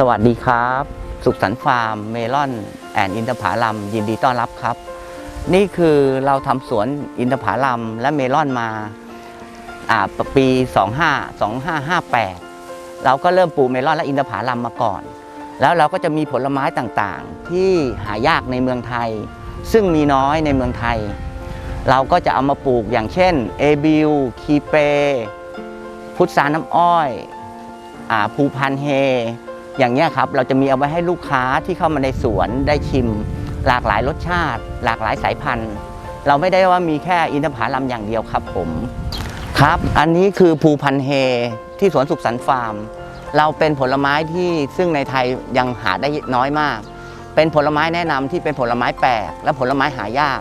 สวัสดีครับ สุขสันต์ฟาร์มเมลอนแอนอินทผลัมยินดีต้อนรับครับ นี่คือเราทำสวนอินทผลัมและเมลอนมาปี 25 2558 เราก็เริ่มปลูกเมลอนและอินทผลัมมาก่อน แล้วเราก็จะมีผลไม้ต่างๆ ที่หายากในเมืองไทย ซึ่งมีน้อยในเมืองไทย เราก็จะเอามาปลูกอย่างเช่นเอบิลคีเป พุทราน้ำอ้อยอภูพันเฮ อย่างเงี้ครับเราจะมีเอาไว้ให้ลูกค้าที่เข้ามาในสวนได้ชิม หลากหลายรสชาติ หลากหลายสายพันธุ์ เราไม่ได้ว่ามีแค่อินทผลัมอย่างเดียวครับผมครับ อันนี้คือภูพันเฮที่สวนสุขสันต์ฟาร์ม เราเป็นผลไม้ที่ซึ่งในไทยยังหาได้น้อยมาก เป็นผลไม้แนะนำที่เป็นผลไม้แปลกและผลไม้หายาก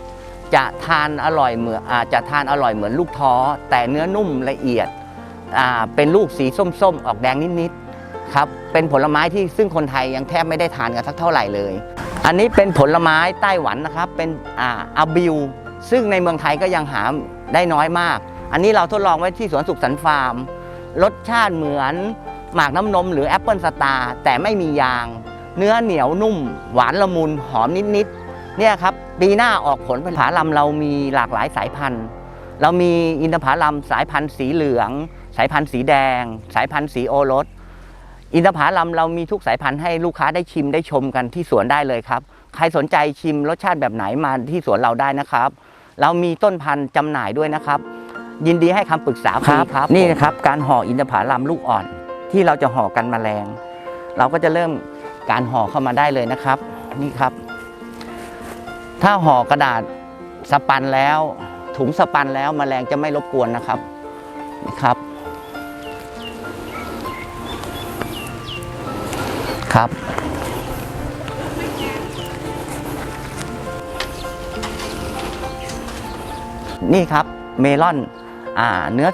จะทานอร่อยเหมือนอาจะทานอร่อยเหมือนลูกท้อ แต่เนื้อนุ่มละเอียดเป็นลูกสีส้มๆ ออกแดงนิดๆครับ เป็นผลไม้ที่ซึ่งคนไทยยังแทบไม่ได้ทานกันสักเท่าไหร่เลย อันนี้เป็นผลไม้ไต้หวันนะครับ เป็นอ่าอาบิว ซึ่งในเมืองไทยก็ยังหาได้น้อยมาก อันนี้เราทดลองไว้ที่สวนสุขสันต์ฟาร์ม รสชาติเหมือนหมากน้ำนมหรือแอปเปิลสตาร์แต่ไม่มียาง เนื้อเหนียวนุ่ม หวานละมุนหอมนิดๆเนี่ยครับปีหน้าออกผลผลลำเรามีหลากหลายสายพันธุ์ เรามีอินทผลัมสายพันธุ์สีเหลือง สายพันธุ์สีแดง สายพันธุ์สีโอรส อินทผลัมเรามีทุกสายพันธุ์ให้ลูกค้าได้ชิมได้ชมกันที่สวนได้เลยครับ ใครสนใจชิมรสชาติแบบไหนมาที่สวนเราได้นะครับ เรามีต้นพันธุ์จำหน่ายด้วยนะครับ ยินดีให้คำปรึกษาฟรีครับ นี่นะครับการห่ออินทผลัมลูกอ่อน ที่เราจะห่อกันแมลง เราก็จะเริ่มการห่อเข้ามาได้เลยนะครับ นี่ครับ ถ้าห่อกระดาษสปันแล้ว ถุงสปันแล้วแมลงจะไม่รบกวนนะครับครับ ครับ นี่ครับเมลอนอ่าเนื้อ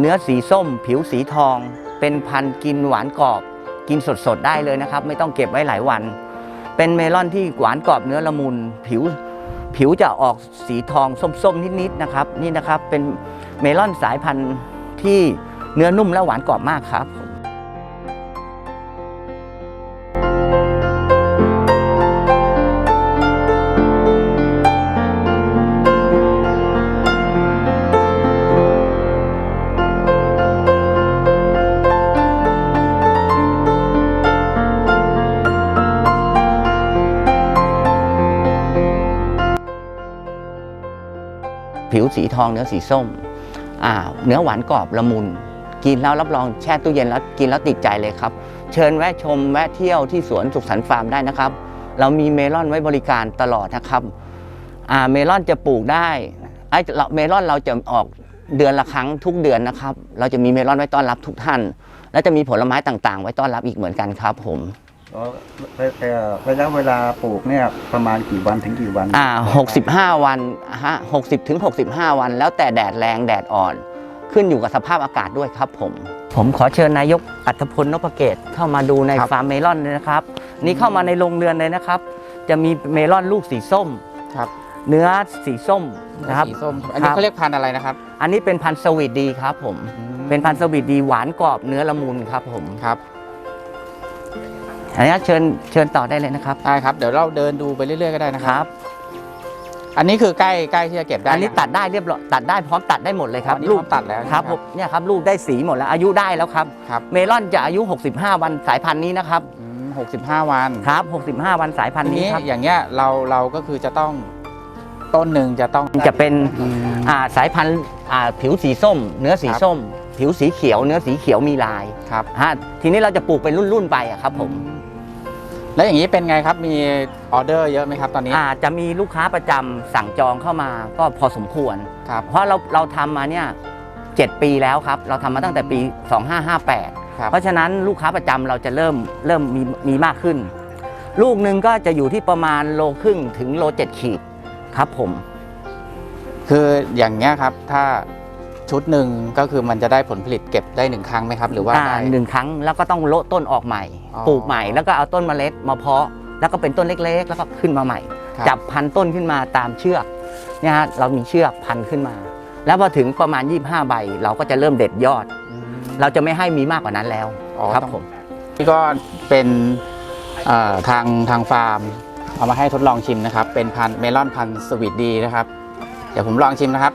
เนื้อสีส้ม ผิวสีทอง เป็นพันกินหวานกรอบ กินสดๆได้เลยนะครับ ไม่ต้องเก็บไว้หลายวัน เป็นเมลอนที่หวานกรอบเนื้อละมุนผิวผิวจะออกสีทองส้มๆ นิดๆนะครับ นี่นะครับเป็นเมลอนสายพันธุ์ที่เนื้อนุ่มและหวานกรอบมากครับ วสีทองเนื้อสีส้ม เนื้อหวานกรอบละมุน กินแล้วรับรองแช่ตู้เย็นแล้วกินแล้วติดใจเลยครับ เชิญแวะชมแวะเที่ยวที่สวนสุขสันต์ฟาร์มได้นะครับ เรามีเมลอนไว้บริการตลอดนะครับเมลอนจะปลูกได้ไอ้เมลอนเราจะออกเดือนละครั้งทุกเดือนนะครับ เราจะมีเมลอนไว้ต้อนรับทุกท่าน และจะมีผลไม้ต่างๆ ไว้ต้อนรับอีกเหมือนกันครับผม อ๋อเอ่อระยะเวลาปลูกเนี่ยประมาณกี่วันถึงกี่วันอ่า65 วันฮะ60ถึง65 วัน แล้วแต่แดดแรงแดดอ่อน ขึ้นอยู่กับสภาพอากาศด้วยครับผม ผมขอเชิญนายกอัธพลนพเกตเข้ามาดูในครับฟาร์มเมลอนเลยนะครับ นี่เข้ามาในโรงเรือนเลยนะครับ จะมีเมลอนลูกสีส้ม ครับเนื้อสีส้มนะครับสีส้มอันนี้ครับเขาเรียกพันธุ์อะไรนะครับ อันนี้เป็นพันธุ์สวีทดีครับผม เป็นพันธุ์สวีทดีหวานกรอบเนื้อละมุนครับผมครับ อันนี้เชิญเชิญต่อได้เลยนะครับได้ครับ เดี๋ยวเราเดินดูไปเรื่อยๆก็ได้นะคครัรับ บ อันนี้คือใกล้ใกล้ที่จะเก็บได้อันนี้ตัดได้เรียบร้อยตัดได้พร้อมตัดได้หมดเลยครับอันนี้ลูพร้อมตัดแล้วครับใช่ไหมผมเนี่ยครับลูกได้สีหมดแล้วอายุได้แล้วครับ ครับเมลอนจะอายุ 65 วันสายพันธุ์นี้นะครับหกสิบห้าวันครับ 65 วันสายพันทีธุ์นี้นี้ครับอย่างเงี้ยเราเราก็คือจะต้องต้นหนึ่งจะต้องจะเป็นอืม อ่าสายพันธุ์อ่าผิวสีส้ม เนื้อสีครับส้ม ผิวสีเขียว เนื้อสีเขียวมีลายครับฮะทีนี้เราจะปลูกเป็นรุ่นๆไปอะครับผม แล้วอย่างนี้เป็นไงครับมีออเดอร์เยอะไหมครับตอนนี้อ่าจะมีลูกค้าประจำสั่งจองเข้ามาก็พอสมควรครับเพราะเราเราทำมาเนี่ยเจ็ดปีแล้วครับ เราทำมาตั้งแต่ปี 2558ครับเพราะฉะนั้นลูกค้าประจำเราจะเริ่มเริ่มมีมีมากขึ้น ลูกหนึ่งก็จะอยู่ที่ประมาณโลครึ่งถึงโลเจ็ดขีดครับผม คืออย่างเงี้ยครับถ้า ชุดหนึ่งก็คือมันจะได้ผลผลิตเก็บได้หนึ่งครั้งไหมครับ หรือว่าอ่าได้ หนึ่งครั้งแล้วก็ต้องโละต้นออกใหม่ อ๋อปลูกใหม่แล้วก็เอาต้นเมล็ดมาเพาะ แล้วก็เป็นต้นเล็กๆ แล้วก็ขึ้นมาใหม่ ครับ จับพันต้นขึ้นมาตามเชือกเนี่ยฮะเรามีเชือกพันขึ้นมา แล้วพอถึงประมาณ 25 ใบ เราก็จะเริ่มเด็ดยอด อืม เราจะไม่ให้มีมากกว่านั้นแล้วอ๋อครับต้อง ผม นี่ก็เป็นเอ่อทางทางฟาร์ม เอามาให้ทดลองชิมนะครับ เป็นพันธุ์เมลอนพันธุ์สวีทดีนะครับ เดี๋ยวผมลองชิมนะครับ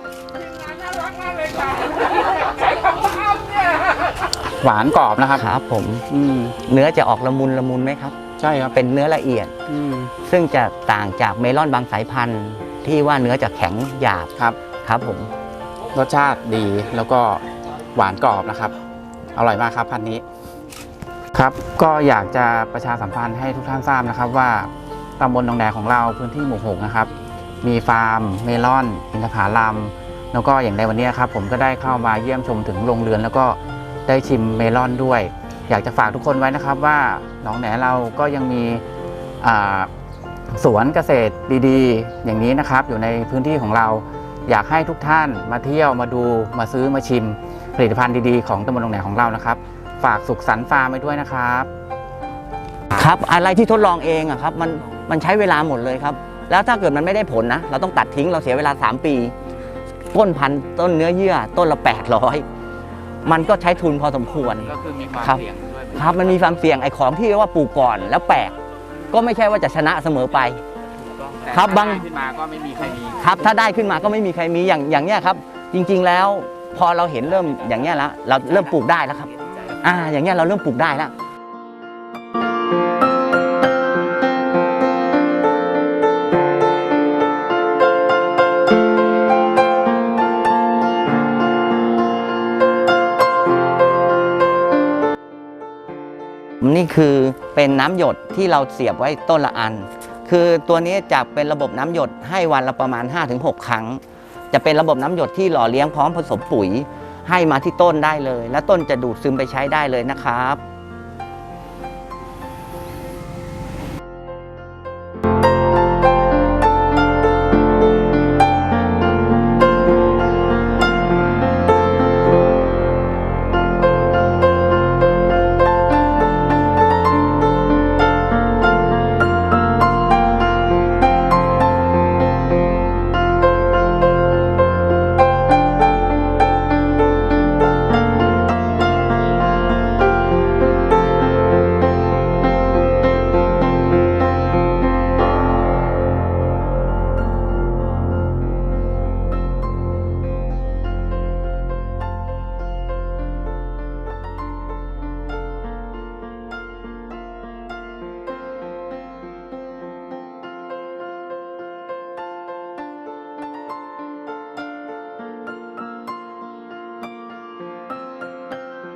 หวานกรอบนะครับครับผมอืมเนื้อจะออกละมุนละมุนไหมครับ ใช่ครับเป็นเนื้อละเอียด อืมซึ่งจะต่างจากเมลอนบางสายพันธุ์ที่ว่าเนื้อจะแข็งหยาบครับครับผมรสชาติดีแล้วก็หวานกรอบนะครับ อร่อยมากครับพันธุ์นี้ ครับก็อยากจะประชาสัมพันธ์ให้ทุกท่านทราบนะครับว่าตำบลหนองแดของเราพื้นที่หมู่หกนะครับ มีฟาร์ม เมลอน อินทผลัมแล้วก็อย่างในวันนี้ครับผมก็ได้เข้ามาเยี่ยมชมถึงโรงเรือนแล้วก็ ได้ชิมเมลอนด้วย อยากจะฝากทุกคนไว้นะครับว่าหนองแหนเราก็ยังมีสวนเกษตรดีๆ อย่างนี้นะครับ อยู่ในพื้นที่ของเราอยากให้ทุกท่านมาเที่ยวมาดูมาซื้อมาชิม ผลิตภัณฑ์ดีๆของตำบลหนองแหนของเรานะครับ ฝากสุขสันต์ฟาร์มไว้ด้วยนะครับ ครับอะไรที่ทดลองเองอะครับมันมันใช้เวลาหมดเลยครับ แล้วถ้าเกิดมันไม่ได้ผลนะ เราต้องตัดทิ้งเราเสียเวลา 3 ปี ต้นพันธุ์ต้นเนื้อเยื่อต้นละ 800 มันก็ใช้ทุนพอสมควร ก็คือมีความครับ เสี่ยงด้วยครับมันมีความเสี่ยงไอ้ของที่เรียกว่าปลูกก่อนแล้วแปลกก็ไม่ใช่ว่าจะชนะเสมอไปครับบางขึ้นมาก็ไม่มีใครมีครับถ้าได้ขึ้นมาก็ไม่มีใครมีอย่างอย่างเนี้ยครับ จริง ๆแล้ว พอเราเห็นเริ่มอย่างเนี้ยแล้วเราเริ่มปลูกได้แล้วครับ อ่าอย่างเนี้ยเราเริ่มปลูกได้แล้ว นี่คือเป็นน้ำหยดที่เราเสียบไว้ต้นละอัน คือตัวนี้จะเป็นระบบน้ำหยดให้วันละประมาณ 5-6 ครั้ง จะเป็นระบบน้ำหยดที่หล่อเลี้ยงพร้อมผสมปุ๋ย ให้มาที่ต้นได้เลย และต้นจะดูดซึมไปใช้ได้เลยนะครับ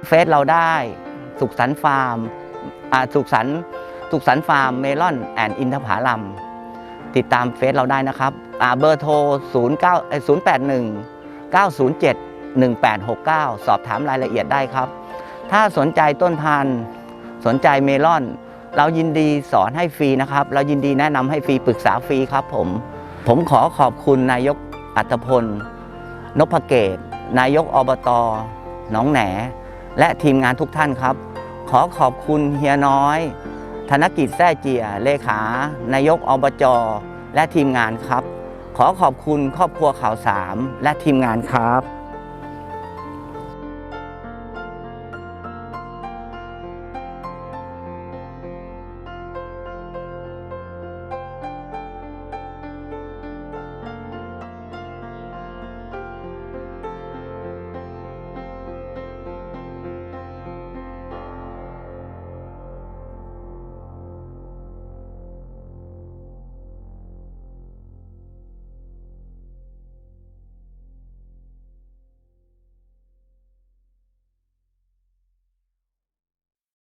เฟซเราได้ สุขสันฟาร์มสุขสันสุขสันฟาร์มเมลอนแอนอินทผลัมติดตามเฟซเราได้นะครับเบอร์โทร 09 081 907 1869 สอบถามรายละเอียดได้ครับ ถ้าสนใจต้นพันธุ์สนใจเมลอน เรายินดีสอนให้ฟรีนะครับ เรายินดีแนะนำให้ฟรีปรึกษาฟรีครับผม ผมขอขอบคุณนายกอัตพล นพเกต นายกอบต หนองแหน และทีมงานทุกท่านครับ ขอขอบคุณเฮียน้อย ธนกิจแท้เจียเลขานายกอบจและทีมงานครับ ขอขอบคุณครอบครัวข่าวสามและทีมงานครับ